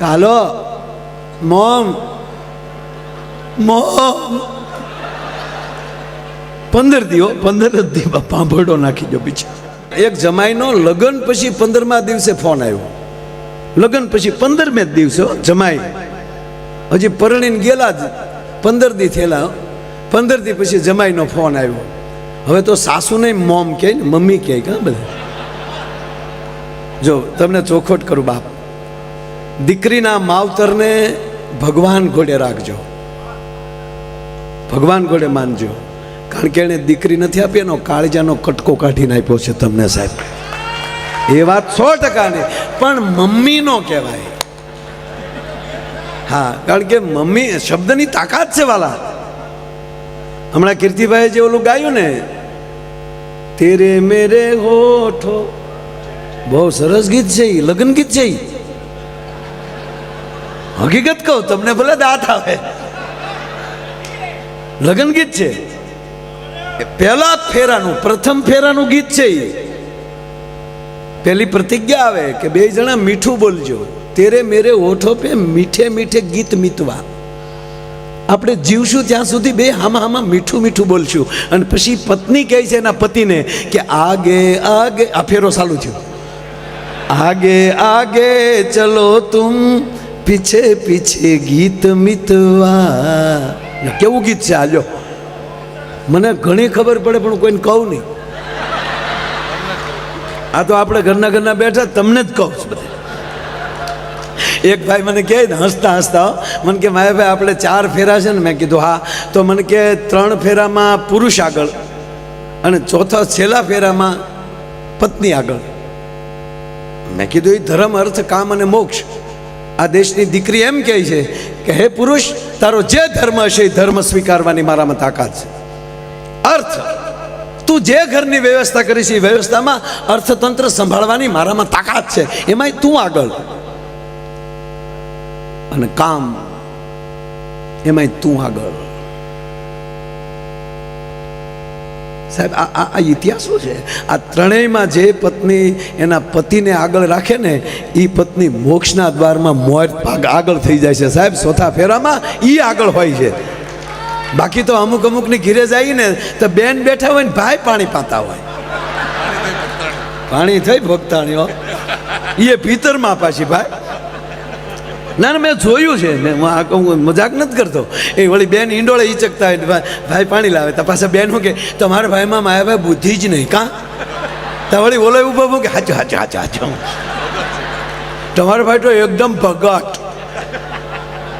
હાલો mom mom. પંદર દીવો, પંદર જ દી પાંભરડો નાખી દો બીજો. એક જમાઈનો, લગ્ન પછી પંદરમા દિવસે ફોન આવ્યો. લગ્ન પછી પંદરમે જ દિવસે જમાઈ. હજી પરણીને ગયેલા જ, પંદર દી થયેલા પંદર દી પછી જમાઈનો ફોન આવ્યો. હવે તો સાસુ નહીં, મોમ કહે ને મમ્મી કહે કા બધા? જો, તમને ચોખવટ કરું બાપ. દીકરીના માવતરને ભગવાન ઘોડે રાખજો. ભગવાન ઘોડે માનજો. કારણ કે એણે દીકરી નથી આપી, એનો કાળજાનો કટકો કાઢીને આપ્યો છે તમને સાહેબ. એ વાત સો ટકાની. પણ મમ્મીનો કહેવાય. હા, કારણ કે મમ્મી શબ્દની તાકાત છે વાલા. હમણાં કીર્તિભાઈ જે ઓલું ગાયું ને, તેરે મેરે હોઠો. બહુ સરસ ગીત છે લગ્ન ગીત છે હકીકત કહું, તમને ભલે દાંત આવે. લગ્ન ગીત છે. પહેલા ફેરાનું, પ્રથમ ફેરાનું ગીત છે એ. પહેલી પ્રતિજ્ઞા આવે કે બે જણા મીઠું બોલજો. તેરે મેરે ઓઠો પે મીઠે મીઠે ગીત મીતવા. આપણે જીવશું ત્યાં સુધી બે હામાં હામાં મીઠું મીઠું બોલશું. અને પછી પત્ની કહે છે એના પતિને કે આગે આગે, આ ફેરો ચાલુ થયો. આગે આગે ચલો તુમ પીછે પીછે ગીત મિતવા. કેવું ગીત છે આલ્યો મને ઘણી ખબર પડે, પણ કોઈને કહું નહીં. આ તો આપણે ઘરના ઘરના બેઠા તમને જ કહું છું બધે. એક ભાઈ મને કહે ને હસતા હસતા મને કે, માયા ભાઈ, આપણે ચાર ફેરા છે ને. મેં કીધું, હા. તો મને કે, ત્રણ ફેરામાં પુરુષ આગળ અને ચોથા છેલ્લા ફેરામાં પત્ની આગળ. મેં કીધું, એ ધર્મ, અર્થ, કામ અને મોક્ષ. આ દેશની દીકરી એમ કહે છે કે, હે પુરુષ, તારો જે ધર્મ હશે એ ધર્મ સ્વીકારવાની મારામાં તાકાત છે. અર્થ, તું જે ઘરની વ્યવસ્થા કરીશ એ વ્યવસ્થામાં અર્થતંત્ર સંભાળવાની મારામાં તાકાત છે. એમાંય તું આગળ. અને કામ, એમાંય તું આગળ. સાહેબ, આ આ આ શું છે. આ ત્રણેયમાં જે પત્ની એના પતિને આગળ રાખે ને એ પત્ની મોક્ષના દ્વારમાં મોર આગળ થઈ જાય છે. સાહેબ, ચોથા ફેરામાં એ આગળ હોય છે. બાકી તો અમુક અમુકની ઘીરે જાય ને તો બેન બેઠા હોય ને ભાઈ પાણી પાતા હોય. પાણી થઈ ભક્તાણીઓ એ ભીતરમાં પાછી, ભાઈ. ના ના, મેં જોયું છે. મેં આ કહું મજાક નથી કરતો. એ વળી બેન ઈંડોળે ઈચકતા હોય ભાઈ પાણી લાવે. તો પાછા બેન કે, તમારા ભાઈમાં માયા ભાઈ બુદ્ધિ જ નહીં, કાં? તો વળી બોલો એવું બાબુ કે, હાચો હાચો હાચો હાચો. તમારો ભાઈ તો એકદમ ભગત.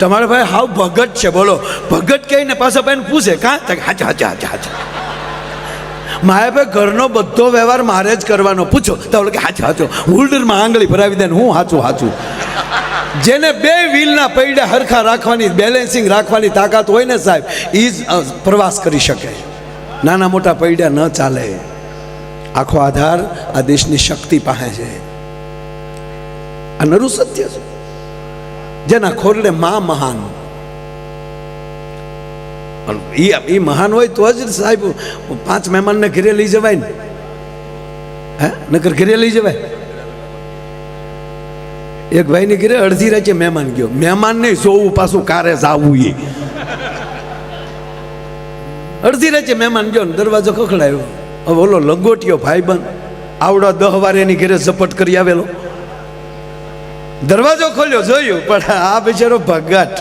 તમારો ભાઈ હાવ ભગત છે, બોલો. ભગત કહીને પાછા બેન પૂછે, કાં? તો હાચા, હાચું હાચું હાચું. માયાભાઈ ઘરનો બધો વ્યવહાર મારે જ કરવાનો. પૂછો. તો કે, હાચો, હાચું. હોલ્ડરમાં આંગળી ભરાવી દે હું હાચું હાચું. જેને બે વ્હીલના પૈડા હરખા રાખવાની બેલેન્સિંગ રાખવાની તાકાત હોય ને સાહેબ એ જ પ્રવાસ કરી શકે. નાના મોટા પૈડા ન ચાલે. આખો આધાર આ દેશની શક્તિ પાસે છે. આ નરું સત્ય છે. જેના ખોરડે મા મહાન. એ મહાન હોય તો જ સાહેબ, પાંચ મહેમાનને ઘરે લઈ જવાય ને. હે? નગર ઘરે લઈ જવાય. એક ભાઈની ઘરે અડધી રાતે મહેમાન ગયો. મહેમાન નહીં, સોવું, પાછું કારે જાવું એ. અડધી રાતે મહેમાન ગયો ને દરવાજો ખખડાયો. હવે ઓલો લંગોટિયો ભાઈબંધ આવડો દહ વાર એની ઘરે ઝપટ કરી આવેલો. દરવાજો ખોલ્યો, જોયું, પણ આ બિચારો ભગાટ.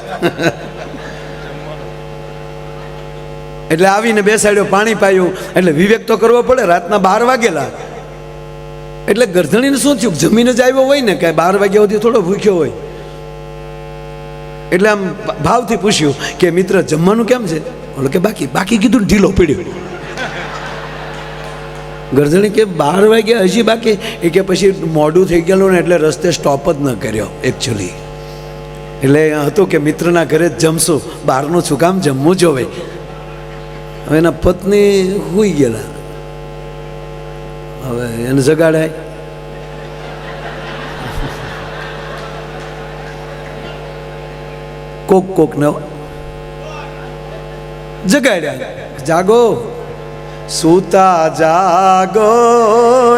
એટલે આવીને બેસાડ્યો, પાણી પાયું. એટલે વિવેક તો કરવો પડે, રાતના બાર વાગેલા. એટલે ગરધણીને શું થયું? જમીન જ આવ્યો હોય ને કે બાર વાગ્યા સુધી થોડો ભૂખ્યો હોય. એટલે આમ ભાવથી પૂછ્યું કે, મિત્ર, જમવાનું કેમ છે? બોલો કે, બાકી બાકી કીધું ઢીલો પીડ્યો. ગરધણી કે, બાર વાગ્યા હજી બાકી? એ કે, પછી મોડું થઈ ગયેલું ને, એટલે રસ્તે સ્ટોપ જ ન કર્યો એકચ્યુઅલી એટલે હતું કે, મિત્રના ઘરે જ જમશું બહારનું શું કામ જમવું જોવે એના પત્ની હોઈ ગયેલા. હવે એને જગાડાય. કોક કોક ને જગાડ્યા. જાગો. સૂતા જાગો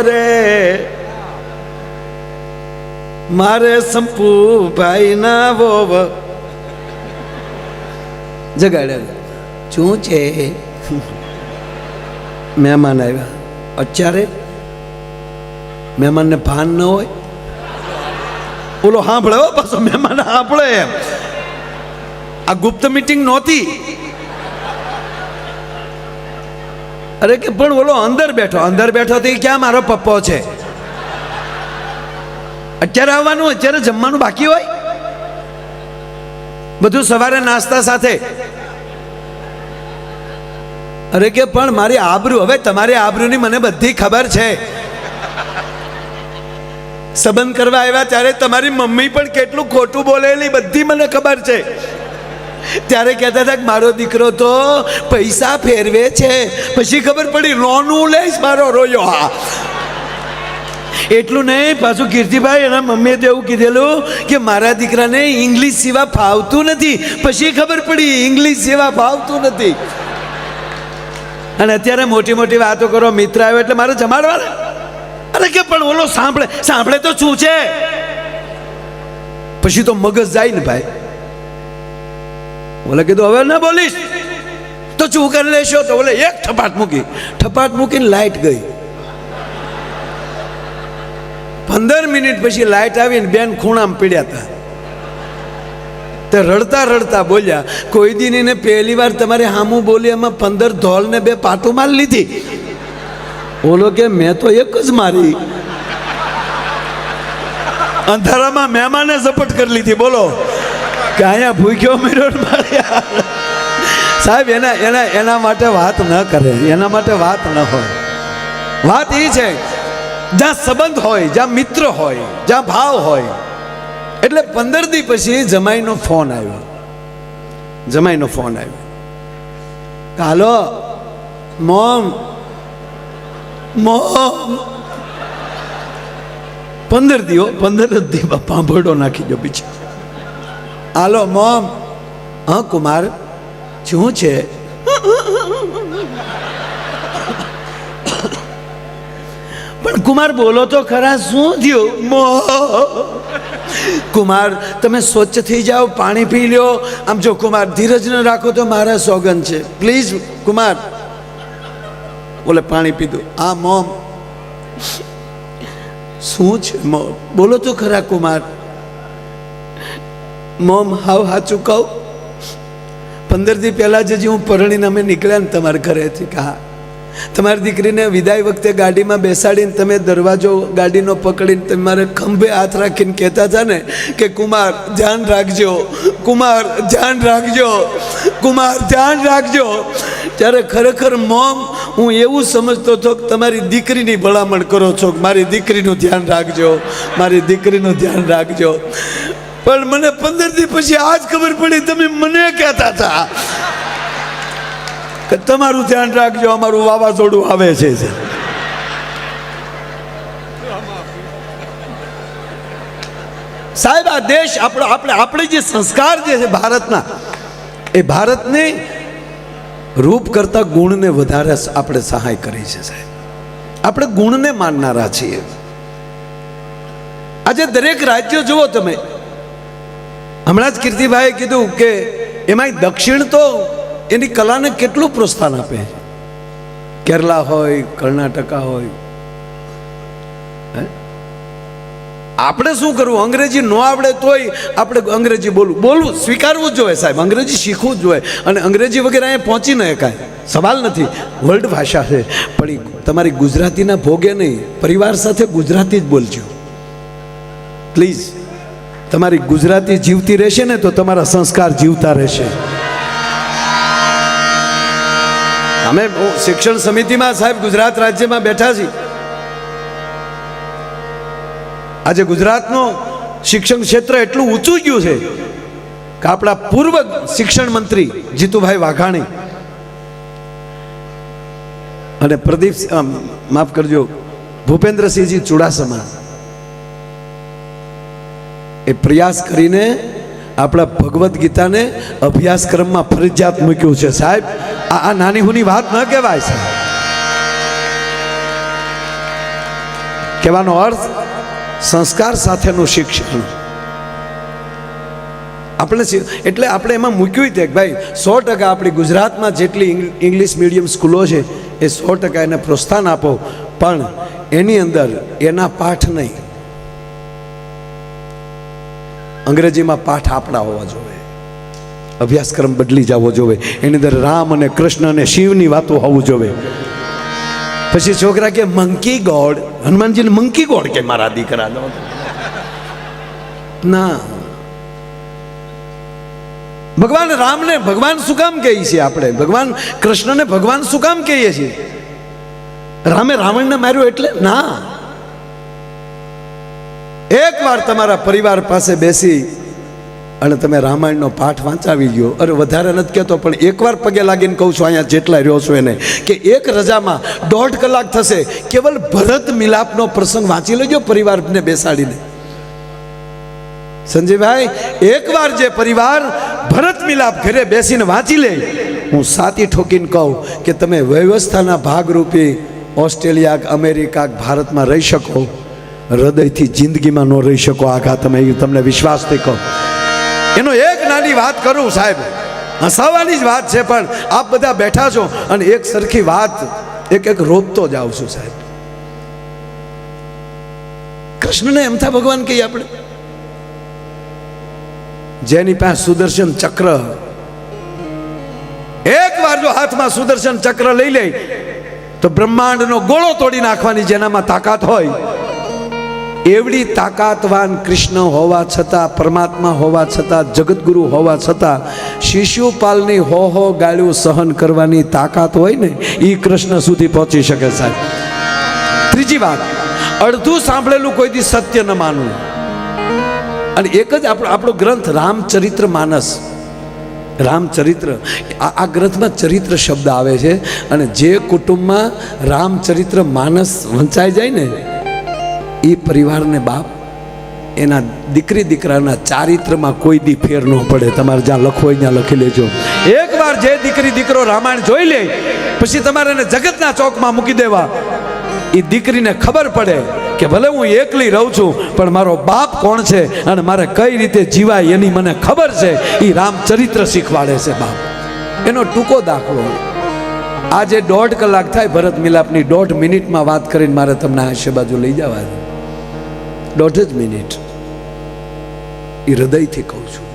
રે. મારે સંપુ ભાઈ ના વોવ. જગાડ્યા. શું છે? મહેમાન આવ્યા. અત્યારે મહેમાનને ભાન ન હોય? બોલો સાંભળે હો, પાછો મહેમાન સાંભળે એમ. આ ગુપ્ત મીટિંગ નહોતી. અરે કે પણ બોલો, અંદર બેઠો. અંદર બેઠો તો ક્યાં મારો પપ્પો છે? અત્યારે આવવાનું, અત્યારે જમવાનું બાકી હોય? બધું સવારે નાસ્તા સાથે. અરે કે પણ મારી આબરૂ, હવે તમારી આબરૂની મને બધી ખબર છે. સંબંધ કરવા આવ્યા ત્યારે તમારી મમ્મી પણ કેટલું ખોટું બોલેલી બધી મને ખબર છે. ત્યારે કહેતા હતા કે મારો દીકરો તો પૈસા ફેરવે છે. પછી ખબર પડી રોનું લઈશ મારો રોયો હા. એટલું નહીં, પાછું કીર્તિભાઈ એના મમ્મીએ તો એવું કીધેલું કે મારા દીકરાને ઇંગ્લિશ સિવા ફાવતું નથી. પછી ખબર પડી ઇંગ્લિશ સિવા ફાવતું નથી. અને અત્યારે મોટી મોટી વાતો કરો, મિત્ર આવ્યો એટલે મારે જમાડવાના અરે કે પણ ઓલો સાંભળે સાંભળે તો શું છે? પછી તો મગજ જાય ને ભાઈ. ઓલે કીધું, હવે ના બોલીશ. તો શું કરી લેશો? તો ઓલે એક ઠપાટ મૂકી. ઠપાટ મૂકીને લાઈટ ગઈ. પંદર મિનિટ પછી લાઈટ આવીને બેન ખૂણામાં પીડ્યા હતા. તે રડતા રડતા બોલ્યા, કોઈ દિન એને પહેલી વાર તમારે હામું બોલી એમાં પંદર ધોલ ને બે પાટું માર લીધી. બોલો કે, મેં તો એક જ મારી. અંધારામાં મહેમાને ઝપટ કરી લીધી, બોલો. કે અહીંયા ભૂખ્યો મેળો સાહેબ, એના એના એના માટે વાત ન કરે, એના માટે વાત ન હોય. વાત એ છે, જ્યાં સંબંધ હોય, જ્યાં મિત્ર હોય, જ્યાં ભાવ હોય. એટલે પંદર દી પછી જમાઈનો ફોન આવ્યો. જમાઈનો ફોન આવ્યો. હાલો, મોમ પંદર દીઓ પંદર જ દી પાંભડો નાખી દો બીજો. હાલો, મોમ. હા, કુમાર, શું છે? પણ કુમાર, બોલો તો ખરા, શું થયું? મો કુમાર, તમે સ્વચ્છ થઈ જાઓ, પાણી પી લ્યો. આમ જો કુમાર, ધીરજ ન રાખો તો મારા સોગંદ છે. પ્લીઝ, કુમાર. બોલે, પાણી પીધું. આ મોમ. શું છે, મોમ? બોલો તો ખરા, કુમાર. મોમ, હાવ હાચું કહું. પંદર દી પહેલાં જ હું પરણીને અમે નીકળ્યા ને તમારા ઘરેથી કે હા તમારી દીકરીને વિદાય વખતે ગાડીમાં બેસાડીને તમે દરવાજો ગાડીનો પકડીને તમારે ખંભે હાથ રાખીને કહેતા હતા ને કે, કુમાર, ધ્યાન રાખજો. કુમાર, ધ્યાન રાખજો. કુમાર, ધ્યાન રાખજો. ત્યારે ખરેખર મોમ, હું એવું સમજતો હતો કે તમારી દીકરીની ભલામણ કરો છો મારી દીકરીનું ધ્યાન રાખજો, મારી દીકરીનું ધ્યાન રાખજો. પણ મને પંદર દી પછી આજ ખબર પડી, તમે મને કહેતા હતા કે તમારું ધ્યાન રાખજો, અમારું વાવાઝોડું આવે છે. સાહેબ, આ દેશ આપણો આપણે આપણે જે સંસ્કાર જે છે ભારતના, એ ભારતને રૂપ કરતા ગુણને વધારે આપણે સહાય કરી છે સાહેબ. આપણે ગુણને માનનારા છીએ. આજે દરેક રાજ્યો જુઓ તમે. હમણાં જ કીર્તિભાઈએ કીધું કે એમાંય દક્ષિણ તો એની કલાને કેટલું પ્રોત્સાહન આપે છે? કેરલા હોય, કર્ણાટકા હોય હે? આપણે શું કરવું? અંગ્રેજી ન આવડે તોય આપણે અંગ્રેજી બોલવું. બોલવું સ્વીકારવું જ જોઈએ સાહેબ. અંગ્રેજી શીખવું જ જોઈએ. અને અંગ્રેજી વગેરે અહીંયા પહોંચી ન શકાય. સવાલ નથી. વર્લ્ડ ભાષા છે. પણ તમારી ગુજરાતીના ભોગે નહીં. પરિવાર સાથે ગુજરાતી જ બોલજો. પ્લીઝ તમારી ગુજરાતી જીવતી રહેશે ને તો તમારા સંસ્કાર જીવતા રહેશે. અમે શિક્ષણ સમિતિમાં સાહેબ ગુજરાત રાજ્યમાં બેઠા છીએ. આજે ગુજરાતનું શિક્ષણ ક્ષેત્ર એટલું ઊંચું ગયું છે કે આપણા પૂર્વ શિક્ષણ મંત્રી જીતુભાઈ વાઘાણી અને પ્રદીપ માફ કરજો, ભૂપેન્દ્રસિંહજી ચુડાસમા એ પ્રયાસ કરીને આપણા ભગવદ્ ગીતાને અભ્યાસક્રમમાં ફરજિયાત મૂક્યું છે. સાહેબ, આ નાની હુની વાત ન કહેવાય, સાહેબ. કહેવાનો અર્થ સંસ્કાર સાથેનું શિક્ષણ. આપણે એટલે આપણે એમાં મૂક્યું તે ભાઈ, સો ટકા આપણી ગુજરાતમાં જેટલી ઇંગ્લિશ મીડિયમ સ્કૂલો છે, એ સો ટકા એને પ્રોત્સાહન આપો, પણ એની અંદર એના પાઠ નહીં. અંગ્રેજીમાં પાઠ આપણા હોવા જોઈએ. અભ્યાસક્રમ બદલી જવો જોઈએ. એની અંદર રામ અને કૃષ્ણ અને શિવની વાતો હોવું જોઈએ. પછી છોકરા કે મંકી ગોડ હનુમાનજીને મંકી ગોડ કે મારા દીકરાનો ના. ભગવાન રામને, ભગવાન શું કામ કહીએ છીએ આપણે? ભગવાન કૃષ્ણને ભગવાન શું કામ કહીએ છીએ રામે રાવણને માર્યો એટલે? ના. એક વાર તમારા પરિવાર પાસે બેસી અને તમે રામાયણનો પાઠ વાંચાવી ગયો અરે, વધારે નથી કહેતો, પણ એકવાર પગે લાગીને કહું છું, અહીંયા જેટલા રહ્યો છો એને, કે એક રજામાં દોઢ કલાક થશે, કેવલ ભરત મિલાપનો પ્રસંગ વાંચી લેજો પરિવારને બેસાડીને. સંજયભાઈ, એકવાર જે પરિવાર ભરત મિલાપ ઘરે બેસીને વાંચી લે, હું સાતી ઠોકીને કહું કે તમે વ્યવસ્થાના ભાગરૂપે ઓસ્ટ્રેલિયા અમેરિકા ભારતમાં રહી શકો. હૃદયથી જિંદગીમાં ન રહી શકો. આઘા તમે તમને વિશ્વાસથી કહો. એનો એક નાની વાત કરું સાહેબ. હસાવાની જ વાત છે, પણ આપ બધા બેઠા છો અને એક સરખી વાત, એક એક રોપતો જાઉં છું સાહેબ. કૃષ્ણને એમ થા ભગવાન કહીએ આપણે, જેની પાસે સુદર્શન ચક્ર, એક વાર જો હાથમાં સુદર્શન ચક્ર લઈ લે, તો બ્રહ્માંડનો ગોળો તોડી નાખવાની જેનામાં તાકાત હોય એવડી તાકાતવાન કૃષ્ણ હોવા છતાં, પરમાત્મા હોવા છતાં જગતગુરુ હોવા છતાં શિશુપાલની હો હો ગાળ્યું સહન કરવાની તાકાત હોય ને એ કૃષ્ણ સુધી પહોંચી શકે સાહેબ. ત્રીજી વાત, અડધું સાંભળેલું કોઈ દી સત્ય ન માનવું. અને એક જ આપણો આપણો ગ્રંથ રામચરિત્ર માનસ. રામચરિત્ર આ ગ્રંથમાં ચરિત્ર શબ્દ આવે છે, અને જે કુટુંબમાં રામચરિત્ર માનસ વંચાઈ જાય ને એ પરિવારને બાપ, એના દીકરી દીકરાના ચારિત્રમાં કોઈ દી ફેર ન પડે. તમારે જ્યાં લખવો હોય ત્યાં લખી લેજો. એકવાર જે દીકરી દીકરો રામાયણ જોઈ લે, પછી તમારે એને જગતના ચોકમાં મૂકી દેવા. એ દીકરીને ખબર પડે કે ભલે હું એકલી રહું છું, પણ મારો બાપ કોણ છે અને મારે કઈ રીતે જીવાય એની મને ખબર છે. એ રામચરિત્ર શીખવાડે છે બાપ. એનો ટૂંકો દાખલો. આજે દોઢ કલાક થાય, ભરત મિલાપની દોઢ મિનિટમાં વાત કરીને મારે તમને આશે બાજુ લઈ જવા છે દોઢ જ મિનિટ એ હૃદયથી કહું છું.